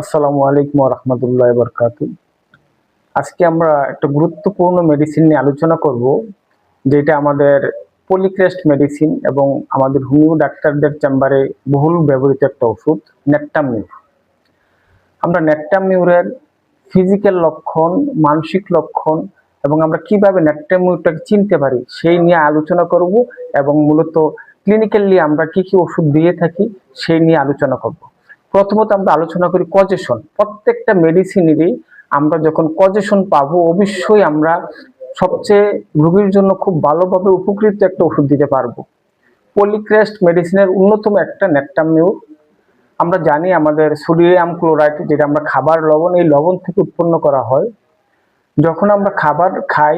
আসসালামু আলাইকুম রহমতুল্লাহ বরকাত আজকে আমরা একটা গুরুত্বপূর্ণ মেডিসিন নিয়ে আলোচনা করব, যেটা আমাদের পলিক্রেস্ট মেডিসিন এবং আমাদের হোমিও ডাক্তারদের চেম্বারে বহুল ব্যবহৃত একটা ওষুধ নেট্টামিউর আমরা নেট্টামিউরের ফিজিক্যাল লক্ষণ, মানসিক লক্ষণ এবং আমরা কীভাবে নেট্টামিউরটাকে চিনতে পারি সেই নিয়ে আলোচনা করব এবং মূলত ক্লিনিক্যালি আমরা কি কি ওষুধ দিয়ে থাকি সেই নিয়ে আলোচনা করব। প্রথমত আমরা আলোচনা করি কজেশন প্রত্যেকটা মেডিসিনেরই আমরা যখন কজেশন পাবো, অবশ্যই আমরা সবচেয়ে রোগীর জন্য খুব ভালোভাবে উপকৃত একটা ওষুধ দিতে পারব। পলিক্রেস্ট মেডিসিনের অন্যতম একটা নেট্টামিউর আমরা জানি আমাদের সোডিয়াম ক্লোরাইড, যেটা আমরা খাবার লবণ, এই লবণ থেকে উৎপন্ন করা হয়। যখন আমরা খাবার খাই,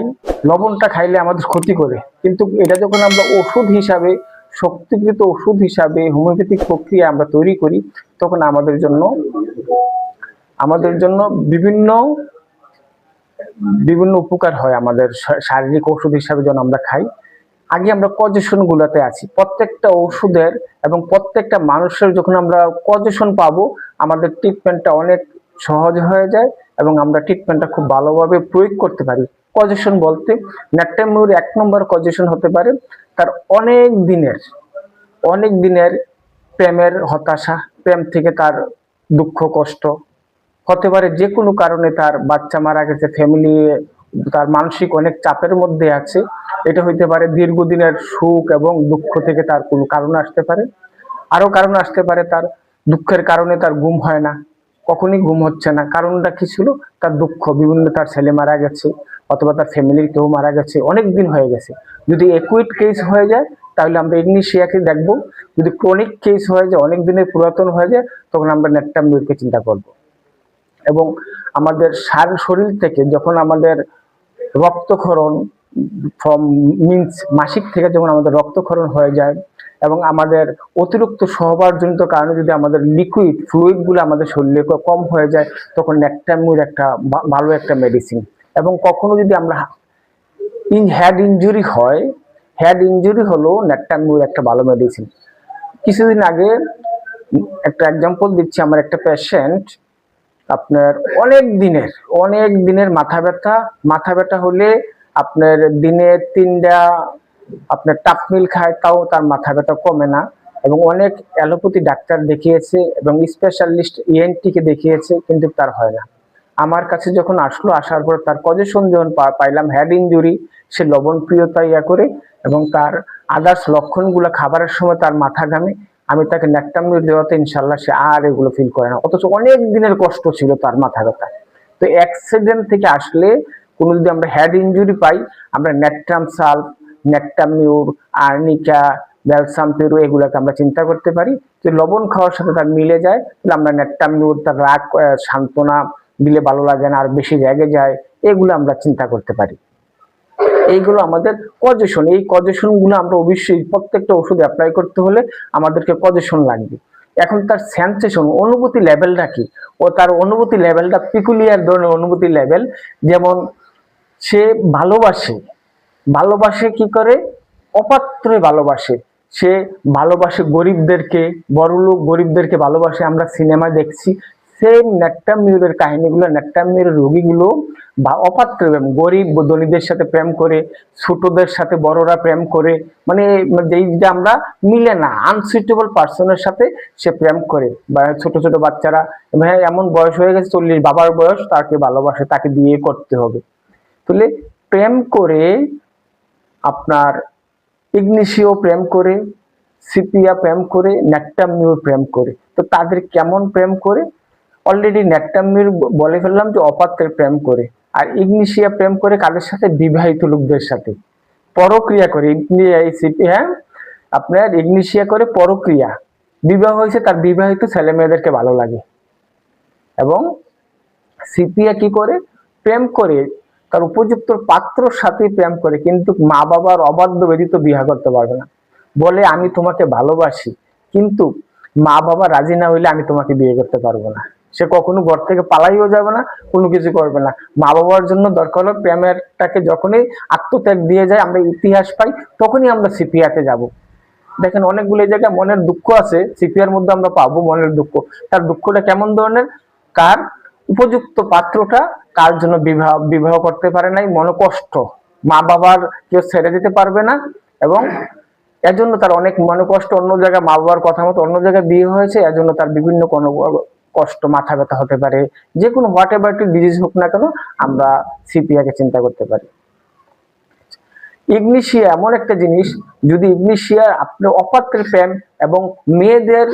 লবণটা খাইলে আমাদের ক্ষতি করে। কিন্তু এটা যখন আমরা ওষুধ হিসাবে শক্তিকৃত ওষুধ হিসাবে হোমিওপ্যাথিক প্রক্রিয়া আমরা তৈরি করি, তখন আমাদের জন্য আমাদের জন্য বিভিন্ন বিভিন্ন উপকার হয় আমাদের শারীরিক ওষুধ হিসাবে যখন আমরা খাই। আগে আমরা কজেশন গুলাতে আছি, প্রত্যেকটা ওষুধের এবং প্রত্যেকটা মানুষের যখন আমরা কজেশন পাবো, আমাদের ট্রিটমেন্টটা অনেক সহজ হয়ে যায় এবং আমরা ট্রিটমেন্টটা খুব ভালোভাবে প্রয়োগ করতে পারি। কজেশন বলতে ন্যাট্টামিউর এক নম্বর কজেশন হতে পারে তার অনেক দিনের অনেক দিনের প্রেমের হতাশা, প্রেম থেকে তার দুঃখ, কষ্ট, হতে পারে যে কোনো কারণে তার বাচ্চা মারা গেছে ফ্যামিলি তার মানসিক অনেক চাপের মধ্যে আছে, এটা হইতে পারে দীর্ঘদিনের সুখ এবং দুঃখ থেকে তার কোনো কারণ আসতে পারে। আরও কারণ আসতে পারে তার দুঃখের কারণে তার ঘুম হয় না, কখনই ঘুম হচ্ছে না। কারণটা কি ছিল? তার দুঃখ, বিভিন্ন তার ছেলে মারা গেছে অথবা তার ফ্যামিলির কেউ মারা গেছে, অনেক দিন হয়ে গেছে। যদি একুইট কেস হয়ে যায়, তাহলে আমরা ইগনিশিয়াকে দেখব। যদি ক্রনিক কেস হয়ে যায়, অনেক দিনের পুরাতন হয়ে যায়, তখন আমরা নেট্টামিউরকে চিন্তা করব। এবং আমাদের সার শরীর থেকে যখন আমাদের রক্তক্ষরণ ফ্রম মিন্স মাসিক থেকে যখন আমাদের রক্তক্ষরণ হয়ে যায়, এবং আমাদের অতিরিক্ত সহবারজনিত কারণে যদি আমাদের লিকুইড ফ্লুইডগুলো আমাদের শরীরে কম হয়ে যায়, তখন ন্যাকটামিউর একটা ভালো একটা মেডিসিন এবং কখনো যদি আমরা ইন হেড ইনজুরি হয় হেড ইনজুরি হলো ন্যাকটামিউর একটা ভালো মেডিসিন কিছুদিন আগে একটা এক্সাম্পল দিচ্ছি আমার একটা পেশেন্ট আপনার অনেক দিনের অনেক দিনের মাথা ব্যথা মাথা ব্যথা হলে আপনার দিনে তিনটা আপনার টাপমিল খায়, তাও তার মাথা ব্যথা কমে না। এবং অনেক অ্যালোপ্যাথি ডাক্তার দেখিয়েছে এবং স্পেশালিস্ট ইএনটিকে দেখিয়েছে, কিন্তু তার হয় না। আমার কাছে যখন আসলো, আসার পর তার কজেশন যখন পাইলাম হেড ইনজুরি সে লবণপ্রিয়তা ইয়া করে এবং তার আদার্স লক্ষণগুলো খাবারের সময় তার মাথা ঘামে। আমি তাকে ন্যাকটামির দেওয়াতে ইনশাল্লাহ সে আর এগুলো ফিল করে না। অথচ অনেক দিনের কষ্ট ছিল তার মাথা ব্যথা তো অ্যাক্সিডেন্ট থেকে আসলে কোনো যদি আমরা হেড ইনজুরি পাই, আমরা ন্যাট্রাম সালভ ন্যাকটামিউর আর্নিকা ব্যালসাম্পিরু এগুলোকে আমরা চিন্তা করতে পারি। যে লবণ খাওয়ার সাথে তার মিলে যায়, তাহলে আমরা ন্যাটটামিউর তার রাগ সান্ত্বনা দিলে ভালো লাগে না, আর বেশি রেগে যায়, এগুলো আমরা চিন্তা করতে পারি। এইগুলো আমাদের কজেশন এই কজেশনগুলো আমরা অবশ্যই প্রত্যেকটা ওষুধ অ্যাপ্লাই করতে হলে আমাদেরকে কজেশন লাগবে। এখন তার সেন্সেশন অনুভূতি লেভেলটা কি? ও তার অনুভূতি লেভেলটা পিকুলিয়ার ধরনের অনুভূতি লেভেল যেমন সে ভালোবাসে। ভালোবাসে কি করে? অপাত্রে ভালোবাসে। সে ভালোবাসে গরিবদেরকে, বড়লোক গরিবদেরকে ভালোবাসে। আমরা সিনেমায় দেখছি সেম নেকটামিউরের কাহিনীগুলো নেকটামিউরের রোগীগুলো বা অপাত্র প্রেম গরিব ধনীদের সাথে প্রেম করে, ছোটদের সাথে বড়রা প্রেম করে মানে যেইটা আমরা মিলে না আনসুইটেবল পার্সনের সাথে সে প্রেম করে বা ছোট ছোট বাচ্চারা হ্যাঁ এমন বয়স হয়ে গেছে চল্লিশ, বাবার বয়স তাকে ভালোবাসে, তাকে বিয়ে করতে হবে। তাহলে প্রেম করে আপনার ইগনিশিও প্রেম করে, সিপিয়া প্রেম করে ন্যাট্টামিও প্রেম করে। তো তাদের কেমন প্রেম করে? অলরেডি ন্যাট্টামির বলে ফেললাম যে অপাত্রের প্রেম করে, আর ইগনিশিয়া প্রেম করে কাদের সাথে? বিবাহিত লোকদের সাথে। পরক্রিয়া করে। হ্যাঁ? আপনার ইগনিশিয়া করে পরক্রিয়া। বিবাহ হয়েছে, তার বিবাহিত ছেলে মেয়েদেরকে ভালো লাগে। এবং সিপিয়া কি করে? প্রেম করে। তার উপযুক্ত পাত্রর সাথে প্রেম করে, কিন্তু মা বাবার অবাধ্য ব্যতীত বিবাহ করতে পারবে না। বলে, আমি তোমাকে ভালোবাসি, কিন্তু মা বাবা রাজি না হইলে আমি তোমাকে বিয়ে করতে পারব না। সে কখনো ঘর থেকে পালাইও যাবে না, কোনো কিছু করবে না। মা বাবার জন্য দরকার হলো প্রেমেরটাকে যখনই আত্মত্যাগ দিয়ে যায়, আমরা ইতিহাস পাই, তখনই আমরা সিপিয়াতে যাব। দেখেন অনেকগুলো জায়গায় মনের দুঃখ আছে সিপিআর মধ্যে আমরা পাবো মনের দুঃখ। তার দুঃখটা কেমন ধরনের? কার? উপযুক্ত পাত্রটা কার জন্য বিবাহ বিবাহ করতে পারে নাই? মনোকষ্ট। মা বাবার কেউ ছেড়ে দিতে পারবে না এবং এজন্য তার অনেক মনোকষ্ট। অন্য জায়গায় মা বাবার কথা মতো অন্য জায়গায় বিয়ে হয়েছে, এজন্য তার বিভিন্ন কোনো কষ্ট, মাথা ব্যথা হতে পারে যে কোনো হোয়াট এভার ডিজিজ হোক না কেন, আমরা সিপিআকে চিন্তা করতে পারি। ইগনিশিয়া এমন একটা জিনিস, যদি ইগনিশিয়া আপনার অপাত্রের প্রেম এবং মেয়েদের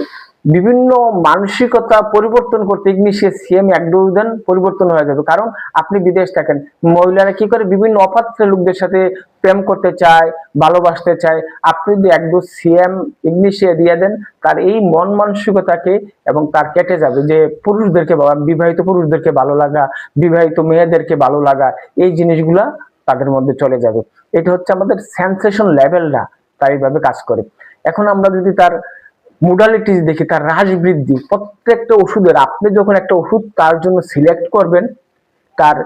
বিভিন্ন মানসিকতা পরিবর্তন করতে ইগনিশিয়া সিএম এক দেন পরিবর্তন হয়ে যাবে। কারণ আপনি বিদেশ থাকেন, মহিলারা কি করে বিভিন্ন অপাত্রের লোকদের সাথে প্রেম করতে চায়, ভালোবাসতে চায়। আপনি যদি এক ডোজ সিএম ইগনিশিয়া দিয়ে দেন, তার এই মন মানসিকতাকে এবং তার কেটে যাবে যে পুরুষদেরকে বিবাহিত পুরুষদেরকে ভালো লাগা, বিবাহিত মেয়েদেরকে ভালো লাগা, এই জিনিসগুলা তাদের মধ্যে চলে যাবে। এটা হচ্ছে আমাদের সেন্সেশন লেভেলটা তার এইভাবে কাজ করে। এখন আমরা যদি তার মোডালিটিস দেখি তার হ্রাস বৃদ্ধি, প্রত্যেকটা ওষুধের, আপনি যখন একটা ওষুধ তার জন্য সিলেক্ট করবেন, তার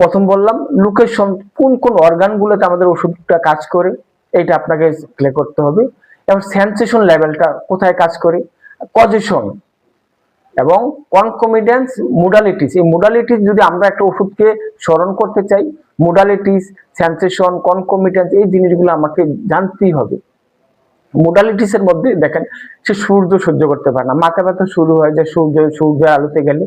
প্রথম বললাম লোকেশন কোন কোন অর্গানগুলোতে আমাদের ওষুধটা কাজ করে, এইটা আপনাকে প্লে করতে হবে। এবং সেন্সেশন লেভেলটা কোথায় কাজ করে? পজিশন এবং কনকমিডেন্স মোডালিটিস এই মোডালিটিস যদি আমরা একটা ওষুধকে স্মরণ করতে চাই মোডালিটিস সেন্সেশন কনকমিডেন্স এই জিনিসগুলো আমাকে জানতেই হবে। মোডালিটিস এর মধ্যে দেখেন, সে সূর্য সহ্য করতে পারে না। মাথা ব্যথা শুরু হয় যে সূর্য, সূর্যের আলোতে গেলে।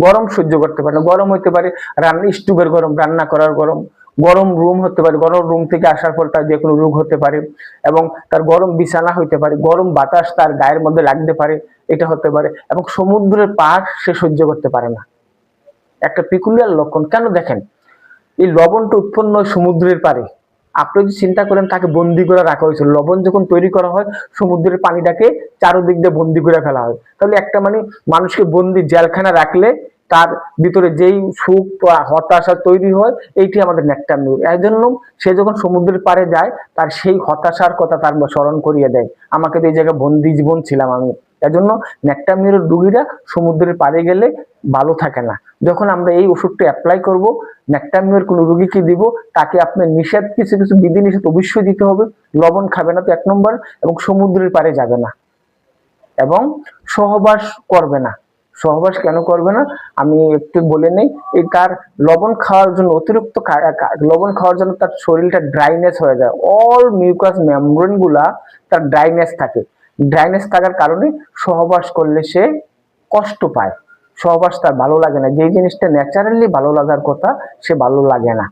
গরম সহ্য করতে পারে না। গরম হতে পারে রান্না স্টুবের গরম, রান্না করার গরম। গরম রুম হতে পারে। গরম রুম থেকে আসার পর তার যে কোনো রোগ হতে পারে এবং তার গরম বিছানা হইতে পারে। গরম বাতাস তার গায়ের মধ্যে লাগতে পারে, এটা হতে পারে এবং সমুদ্রের পার সে সহ্য করতে পারে না। একটা পিকুলিয়ার লক্ষণ। কেন দেখেন? এই লবণটা উৎপন্ন সমুদ্রের পারে। আপনি যদি চিন্তা করেন তাকে বন্দি করে রাখা হয়েছিল লবণ যখন তৈরি করা হয়, সমুদ্রের পানিটাকে চারোদিক দিয়ে বন্দি করে ফেলা হয়। তাহলে একটা মানে মানুষকে বন্দি জেলখানা রাখলে তার ভিতরে যেই সুখ হতাশা তৈরি হয়, এইটি আমাদের নেকটার নিউর এই জন্য সে যখন সমুদ্রের পাড়ে যায়, তার সেই হতাশার কথা তার স্মরণ করিয়ে দেয়। আমাকে তো এই জায়গায় বন্দি জীবন ছিলাম আমি। এজন্য নেকটামিউরের রুগীরা সমুদ্রের পাড়ে গেলে ভালো থাকে না। যখন আমরা এই ওষুধটা অ্যাপ্লাই করব, নেকটামিউর কোনো রুগীকে দিব, তাকে আপনার নিষেধ, কিছু কিছু বিধি নিষেধ অবশ্যই দিতে হবে। লবণ খাবে না তো এক নম্বর এবং সমুদ্রের পাড়ে যাবে না। এবং সহবাস করবে না। সহবাস কেন করবে না? আমি একটু বলে নেই এই তার লবণ খাওয়ার জন্য অতিরিক্ত লবণ খাওয়ার জন্য তার শরীরটা ড্রাইনেস হয়ে যায়। অল মিউকাস মেমব্রেনগুলা তার ড্রাইনেস থাকে। ড্রাইনেস থাকার কারণে সহবাস করলে সে কষ্ট পায়। সহবাস তার ভালো লাগে না। যে জিনিসটা ন্যাচারালি ভালো লাগার কথা, সে ভালো লাগে না।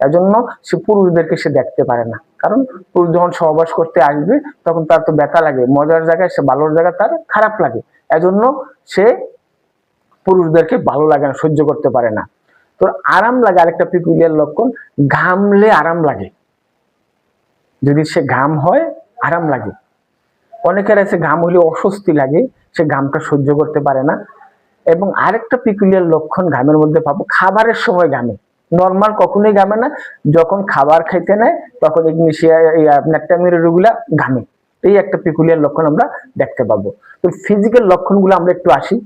এজন্য সে পুরুষদেরকে সে দেখতে পারে না। কারণ পুরুষ যখন সহবাস করতে আসবে, তখন তার তো ব্যথা লাগে। মজার জায়গায় সে ভালোর জায়গায় তার খারাপ লাগে। এজন্য সে পুরুষদেরকে ভালো লাগে না, সহ্য করতে পারে না। তো আরাম লাগে আরেকটা পিকুলিয়ার লক্ষণ, ঘামলে আরাম লাগে। যদি সে ঘাম হয়, আরাম লাগে। অনেকের আছে ঘাম হলে অস্বস্তি লাগে, সে ঘামটা সহ্য করতে পারে না। এবং আরেকটা পিকুলিয়ার লক্ষণ ঘামের মধ্যে পাবো, খাবারের সময় ঘামে। নর্মাল কখনোই ঘামে না, যখন খাবার খাইতে নেয়, তখন ইগনিশিয়া ন্যাকটামির রোগগুলা ঘামে। এই একটা পিকুলিয়ার লক্ষণ আমরা দেখতে পাবো। তো ফিজিক্যাল লক্ষণগুলো আমরা একটু আসি।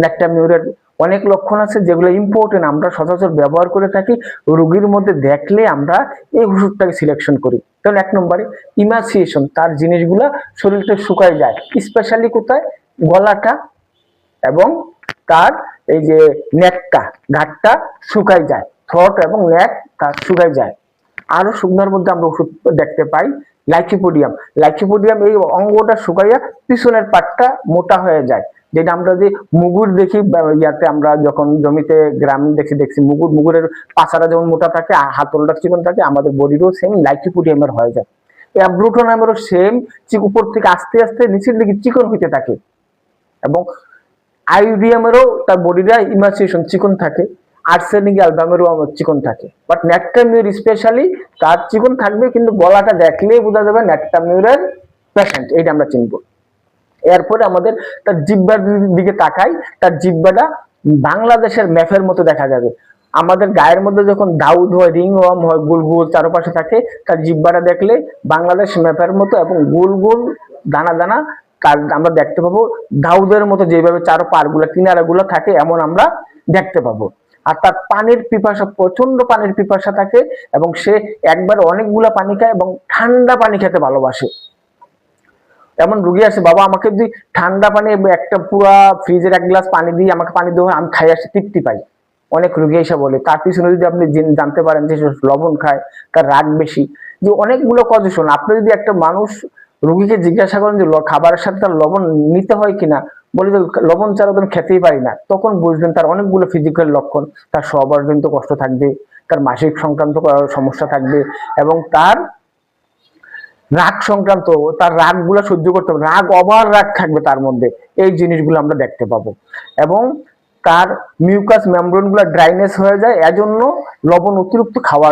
ন্যাকটামিউরের অনেক লক্ষণ আছে যেগুলো ইম্পর্টেন্ট আমরা সচরাচর ব্যবহার করে থাকি। রোগীর মধ্যে দেখলে আমরা এই ওষুধটাকে সিলেকশন করি। কারণ এক নম্বরে ইমাসিয়েশন তার জিনিসগুলো শরীরটা শুকায় যায়। স্পেশালি কোথায়? গলাটা এবং তার এই যে নেকটা ঘাটটা শুকায় যায়। থ্রট এবং নেক তার শুকায় যায়। আরও শুকনার মধ্যে আমরা ওষুধ দেখতে পাই লাইকিপোডিয়াম লাইকিপোডিয়াম এই অঙ্গটা শুকাইয়া পিছনের পাটটা মোটা হয়ে যায়। যেটা আমরা যে মুগুর দেখি ইয়াতে আমরা যখন জমিতে গ্রাম দেখি দেখছি, মুগুর, মুগুরের পাছাটা যেমন মোটা থাকে হাতলটা চিকন থাকে, আমাদের বডিরও সেম লাইকিপোডিয়ামের হয়ে যায়। অ্যাব্রুটোনামেরও সেম চিক উপর থেকে আস্তে আস্তে নিচের দিকে চিকন হইতে থাকে। এবং আইউডিএমেরও তার বডিটা ইমাসিয়েশন চিকন থাকে আর্সেনিক অ্যালবামেরও আমার চিকন থাকে। বাট ন্যাকটামিউর স্পেশালি তার চিকন থাকবে, কিন্তু গলাটা দেখলেই বোঝা যাবে ন্যাকটামিউরের পেশেন্ট এইটা আমরা চিনবো। এরপরে আমাদের তার জিব্বার দিকে তাকাই, তার জিব্বাটা বাংলাদেশের ম্যাপের মতো দেখা যাবে। আমাদের গায়ের মধ্যে যখন দাউদ হয়, রিং ওয়ার্ম হয় গোল গোল চারপাশে থাকে, তার জিব্বাটা দেখলে বাংলাদেশ ম্যাপের মতো এবং গোল গোল দানা দানা তার আমরা দেখতে পাবো। দাউদের মতো যেভাবে চারো পারগুলো কিনারাগুলো থাকে, এমন আমরা দেখতে পাবো। আর তার পানির পিপাসা প্রচণ্ড পানির পিপাসা থাকে এবং সে একবার অনেকগুলো পানি খায় এবং ঠান্ডা পানি খেতে ভালোবাসে। এমন রুগী আসে বাবা আমাকে যদি ঠান্ডা পানি একটা পুরা ফ্রিজের এক গ্লাস পানি দিয়ে আমাকে পানি হয়, আমি খাই আসি তৃপ্তি পাই। অনেক রুগী এসে বলে তার পিছনে যদি আপনি জানতে পারেন যে লবণ খায় তার রাগ বেশি যে অনেকগুলো কজেশন আপনি যদি একটা মানুষ রুগীকে জিজ্ঞাসা করেন যে খাবারের সাথে তার লবণ নিতে হয় কিনা? বলে যে লবণ ছাড়া তো আমি খেতেই পারি না। তখন বুঝবেন তার অনেকগুলো ফিজিক্যাল লক্ষণ তার স্ববর্জনিত কষ্ট থাকবে তার মাসিক সংক্রান্ত সমস্যা থাকবে এবং তার রাগ সংক্রান্ত, তার রাগগুলো সহ্য করতে হবে রাগ অবার রাগ থাকবে তার মধ্যে। এই জিনিসগুলো আমরা দেখতে পাবো। এবং তার মিউকাস মেমব্রেনগুলা ড্রাইনেস হয়ে যায়, এজন্য লবণ অতিরিক্ত খাওয়ার